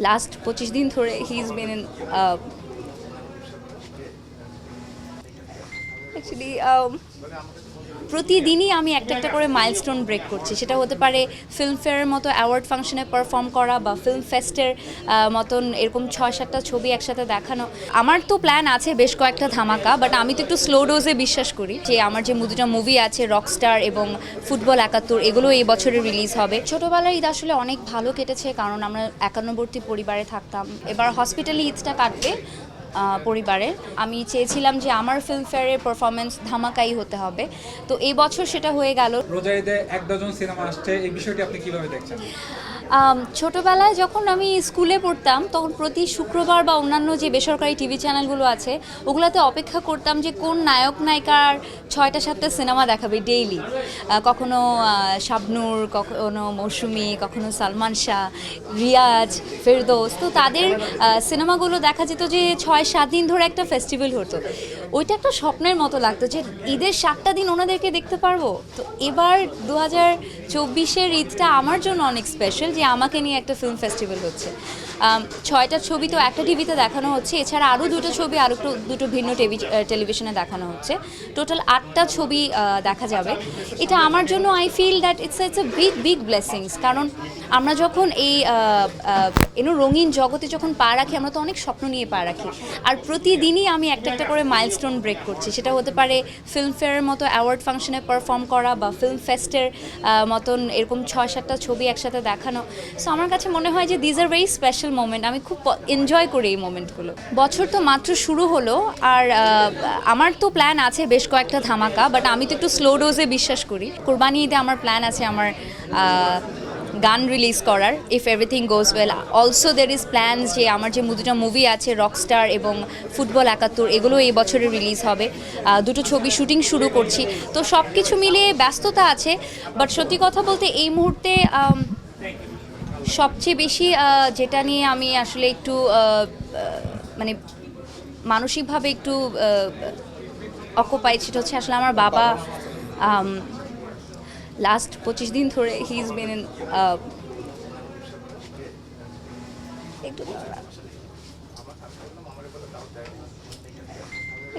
Last পঁচিশ দিন ধরে he is been in actually প্রতিদিনই আমি একটা একটা করে মাইলস্টোন ব্রেক করছি। সেটা হতে পারে ফিল্মফেয়ারের মতো অ্যাওয়ার্ড ফাংশনে পারফর্ম করা বা ফিল্ম ফেস্টের মতন এরকম ছয় সাতটা ছবি একসাথে দেখানো। আমার তো প্ল্যান আছে বেশ কয়েকটা ধামাকা বাট আমি তো একটু স্লো ডোজে বিশ্বাস করি যে আমার যে দুটা মুভি আছে রকস্টার এবং ফুটবল একাত্তর, এগুলো এই বছরে রিলিজ হবে। ছোটোবেলার ঈদ আসলে অনেক ভালো কেটেছে, কারণ আমরা একান্নবর্তী পরিবারে থাকতাম। এবার হসপিটালে ঈদটা কাটবে আহ, পরিবারে। আমি চেয়েছিলাম যে আমার ফিল্মফেয়ারের পারফরমেন্স ধামাকাই হতে হবে। তো এই বছর সেটা হয়ে গেল। রোজা ঈদে এক ডজন সিনেমা আসছে এই বিষয়টি আপনি কীভাবে দেখছেন? ছোটবেলায় যখন আমি স্কুলে পড়তাম, তখন প্রতি শুক্রবার বা অন্যান্য যে বেসরকারি টিভি চ্যানেলগুলো আছে, ওগুলোতে অপেক্ষা করতাম যে কোন নায়ক, নায়িকার ছয়টা, সাতটা সিনেমা দেখাবে ডেইলি। কখনো শাবনূর, কখনো মৌসুমি, কখনো সালমান শাহ, রিয়াজ, ফেরদৌস। তো তাদের সিনেমাগুলো দেখা যেত যে ছয়, সাত দিন ধরে একটা ফেস্টিভ্যাল হতো। ওইটা একটা স্বপ্নের মতো লাগতো যে ঈদের সাতটা দিন ওনাদেরকে দেখতে পারব। তো এবার দু হাজার চব্বিশের ঈদটা আমার জন্য অনেক স্পেশাল যে আমাকে নিয়ে একটা ফিল্ম ফেস্টিভ্যাল হচ্ছে। ছয়টা ছবি তো একটা টিভিতে দেখানো হচ্ছে, এছাড়া আরও দুটো ছবি আরও একটু দুটো ভিন্ন টিভি টেলিভিশনে দেখানো হচ্ছে। টোটাল আটটা ছবি দেখা যাবে। এটা আমার জন্য I feel that it's it's a big big blessings কারণ আমরা যখন এই এনো রঙিন জগতে যখন পা রাখি, আমরা তো অনেক স্বপ্ন নিয়ে পা রাখি। আর প্রতিদিনই আমি একটা একটা করে মাইলস্টোন ব্রেক করছি। সেটা হতে পারে ফিল্মফেয়ারের মতো অ্যাওয়ার্ড ফাংশনে পারফর্ম করা বা ফিল্ম ফেস্টের মতন এরকম ছয়, সাতটা ছবি একসাথে দেখানো। সো আমার কাছে মনে হয় যে these are very special moment আমি খুব এনজয় করি এই মোমেন্টগুলো বছর তো মাত্র শুরু হলো, আর আমার তো প্ল্যান আছে বেশ কয়েকটা ধামাকা বাট আমি তো একটু স্লো ডোজে বিশ্বাস করি। কোরবানি ঈদে আমার প্ল্যান আছে আমার গান রিলিজ করার if everything goes well also there is plan যে আমার যে দুটা মুভি আছে রকস্টার এবং ফুটবল একাত্তর এগুলো এই বছরে রিলিজ হবে। দুটো ছবি শুটিং শুরু করছি। তো সব কিছু মিলিয়ে ব্যস্ততা আছে বাট সত্যি কথা বলতে এই মুহূর্তে সবচেয়ে বেশি যেটা নিয়ে আমি আসলে একটু মানে মানসিকভাবে একটু অকুপাই সেটা হচ্ছে আসলে আমার বাবা লাস্ট পঁচিশ দিন ধরে হি ইজ বিন একটু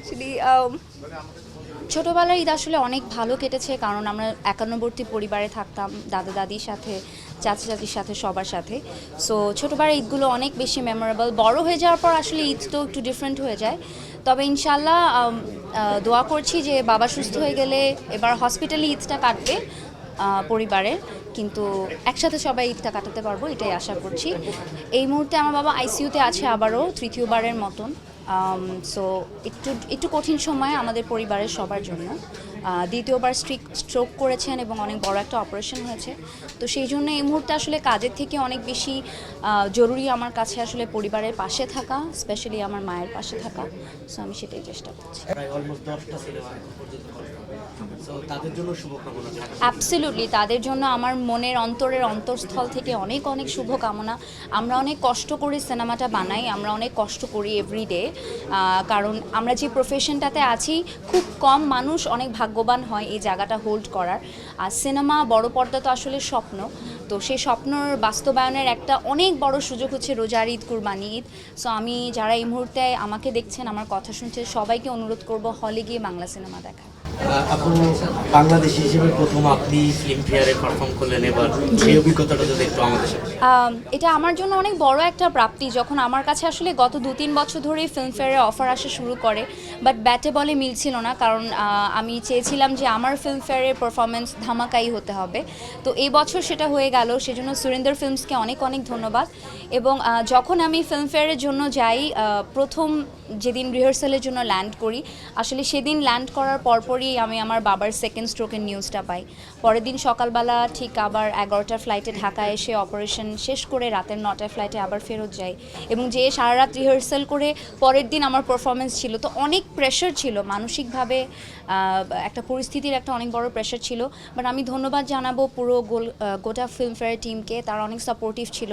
অ্যাকচুয়ালি ছোটোবেলার ঈদ আসলে অনেক ভালো কেটেছে, কারণ আমরা একান্নবর্তী পরিবারে থাকতাম, দাদা দাদির সাথে, চাচা চাচির সাথে, সবার সাথে। সো ছোটোবেলার ঈদগুলো অনেক বেশি মেমোরেবল বড় হয়ে যাওয়ার পর আসলে ঈদ তো একটু ডিফারেন্ট হয়ে যায়। তবে ইনশাল্লাহ দোয়া করছি যে বাবা সুস্থ হয়ে গেলে এবার হসপিটালে ঈদটা কাটবে পরিবারের। কিন্তু একসাথে সবাই ঈদটা কাটাতে পারব, এটাই আশা করছি। এই মুহূর্তে আমার বাবা আইসিইউতে আছে আবারও তৃতীয়বারের মতন। সো একটু একটু কঠিন সময় আমাদের পরিবারের সবার জন্য। দ্বিতীয়বার স্ট্রিক, স্ট্রোক করেছেন এবং অনেক বড় একটা অপারেশন হয়েছে। তো সেই জন্য এই মুহূর্তে আসলে কাজের থেকে অনেক বেশি জরুরি আমার কাছে আসলে পরিবারের পাশে থাকা স্পেশালি আমার মায়ের পাশে থাকা। সো আমি সেটাই চেষ্টা করছি। অ্যাবসলিউটলি তাদের জন্য আমার মনের অন্তরের অন্তঃস্থল থেকে অনেক অনেক শুভকামনা। আমরা অনেক কষ্ট করে সিনেমাটা বানাই, আমরা অনেক কষ্ট করি এভরিডে কারণ আমরা যে প্রফেশনটাতে আছি, খুব কম মানুষ অনেক ভাগ্যবান হয় এই জায়গাটা হোল্ড করার। আর সিনেমা বড় পর্দা তো আসলে স্বপ্ন। তো সেই স্বপ্নর বাস্তবায়নের একটা অনেক বড় সুযোগ হচ্ছে রোজার ঈদ, কুরবানি ঈদ। সো আমি যারা এই মুহূর্তে আমাকে দেখছেন, আমার কথা শুনছে সবাইকে অনুরোধ করব হলে গিয়ে বাংলা সিনেমা দেখা। আপু বাংলাদেশি হিসেবে প্রথম আপনি ফিল্মফেয়ারে পারফর্ম করলেন এবার সেই অভিজ্ঞতাটা যদি একটু আমাদের সাথে এটা আমার জন্য অনেক বড় একটা প্রাপ্তি যখন আমার কাছে আসলে গত দু তিন বছর ধরেই ফিল্মফেয়ারের অফার আসা শুরু করে বাট ব্যাটে বলে মিলছিল না কারণ আমি চেয়েছিলাম যে আমার ফিল্মফেয়ারের পারফরমেন্স ধামাকাই হতে হবে। তো এই বছর সেটা হয়ে গেল সেজন্য সুরেন্দ্র ফিল্মসকে অনেক অনেক ধন্যবাদ। এবং যখন আমি ফিল্মফেয়ারের জন্য যাই প্রথম যেদিন রিহার্সালের জন্য ল্যান্ড করি, আসলে সেদিন ল্যান্ড করার পরপরই আমি আমার বাবার সেকেন্ড স্ট্রোকের নিউজটা পাই। পরের দিন সকালবেলা ঠিক আবার এগারোটার ফ্লাইটে ঢাকা এসে অপারেশন শেষ করে রাতের নটার ফ্লাইটে আবার ফেরত যাই। এবং যে সারা রাত রিহার্সাল করে পরের দিন আমার পারফরমেন্স ছিল। তো অনেক প্রেশার ছিল। মানসিকভাবে একটা পরিস্থিতির একটা অনেক বড় প্রেশার ছিল। বাট আমি ধন্যবাদ জানাব পুরো গোল গোটা ফিল্মফেয়ার টিমকে তারা অনেক সাপোর্টিভ ছিল।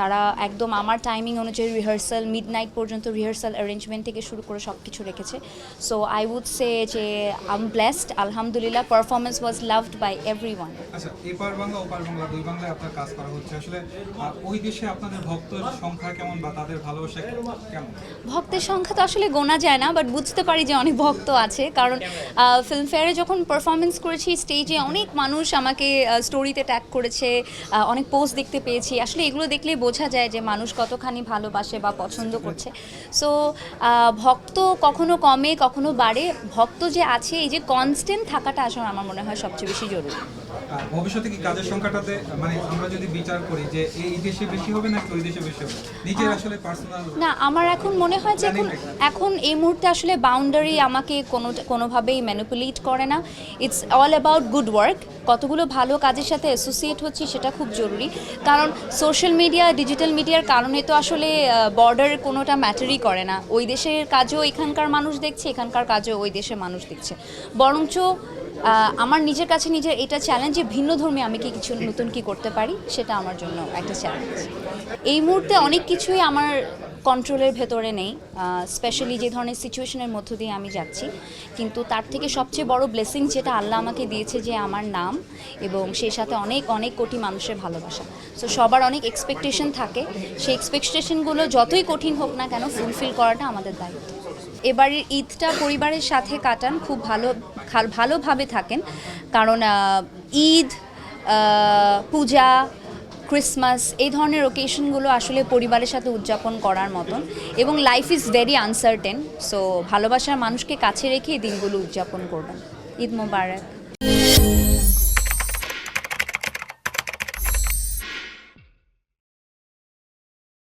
তারা একদম আমার টাইমিং অনুযায়ী রিহার্সাল মিড নাইট পর্যন্ত রিহার্সাল অ্যারেঞ্জমেন্ট থেকে শুরু করে সব কিছু রেখেছে। সো আই উড সে যে আম ব্লেসড আলহামদুলিল্লাহ performance was loved by everyone আচ্ছা এপার বাংলা ওপার বাংলা দুই বাংলায় আপনার কাজ করা হচ্ছে। আসলে ওই দেশে আপনাদের ভক্তের সংখ্যা কেমন বা তাদের ভালোবাসা কেমন? ভক্তের সংখ্যা তো আসলে গোনা যায় না বাট বুঝতে পারি যে অনেক ভক্ত আছে। কারণ ফিল্মফেয়ারে যখন পারফরমেন্স করেছি স্টেজে অনেক মানুষ আমাকে স্টোরিতে ট্যাগ করেছে অনেক পোস্ট দেখতে পেয়েছি। আসলে এগুলো দেখলে বোঝা যায় যে মানুষ কতখানি ভালোবাসে বা পছন্দ করছে। সো ভক্ত কখনো কমে, কখনো বাড়ে। ভক্ত যে আছে, এই যে কনস্ট্যান্ট থাকাটা আসলে আমার মনে হয় সবচেয়ে বেশি জরুরি। ভবিষ্যতে কি কাজের সংখ্যাটাতে মানে আমরা যদি বিচার করি যে এই দেশে বেশি হবে নাকি ওই দেশে বেশি হবে? নিজের আসলে পার্সোনাল না আমার এখন মনে হয় যে এখন এখন এই মুহূর্তে আসলে বাউন্ডারি আমাকে কোনো কোনোভাবেই ম্যানিপুলেট করে না। It's all about good work কতগুলো ভালো কাজের সাথে অ্যাসোসিয়েট হচ্ছি সেটা খুব জরুরি। কারণ সোশ্যাল মিডিয়া ডিজিটাল মিডিয়ার কারণে তো আসলে বর্ডার কোনোটা ম্যাটারই করে না। ওই দেশের কাজও এখানকার মানুষ দেখছে এখানকার কাজও ওই দেশের মানুষ দেখছে। বরঞ্চ আমার নিজের কাছে নিজের এটা চ্যালেঞ্জ যে ভিন্ন ধর্মী আমি কি কিছু নতুন কি করতে পারি, সেটা আমার জন্য একটা চ্যালেঞ্জ এই মুহূর্তে অনেক কিছুই আমার কন্ট্রোলের ভেতরে নেই স্পেশালি যে ধরনের সিচুয়েশনের মধ্য দিয়ে আমি যাচ্ছি। কিন্তু তার থেকে সবচেয়ে বড় ব্লেসিং যেটা আল্লাহ আমাকে দিয়েছে যে আমার নাম এবং সেই সাথে অনেক অনেক কোটি মানুষের ভালোবাসা। সো সবার অনেক এক্সপেকটেশন থাকে। সেই এক্সপেকটেশনগুলো যতই কঠিন হোক না কেন ফুলফিল করাটা আমাদের দায়িত্ব। এবারের ঈদটা পরিবারের সাথে কাটান, খুব ভালো ভালোভাবে থাকেন। কারণ ঈদ পূজা, ক্রিসমাস, এই ধরনের ওকেশনগুলো আসলে পরিবারের সাথে উদযাপন করার মতন। এবং life is very uncertain so ভালোবাসার মানুষকে কাছে রেখে এই দিনগুলো উদযাপন করবেন। ঈদ মোবারক।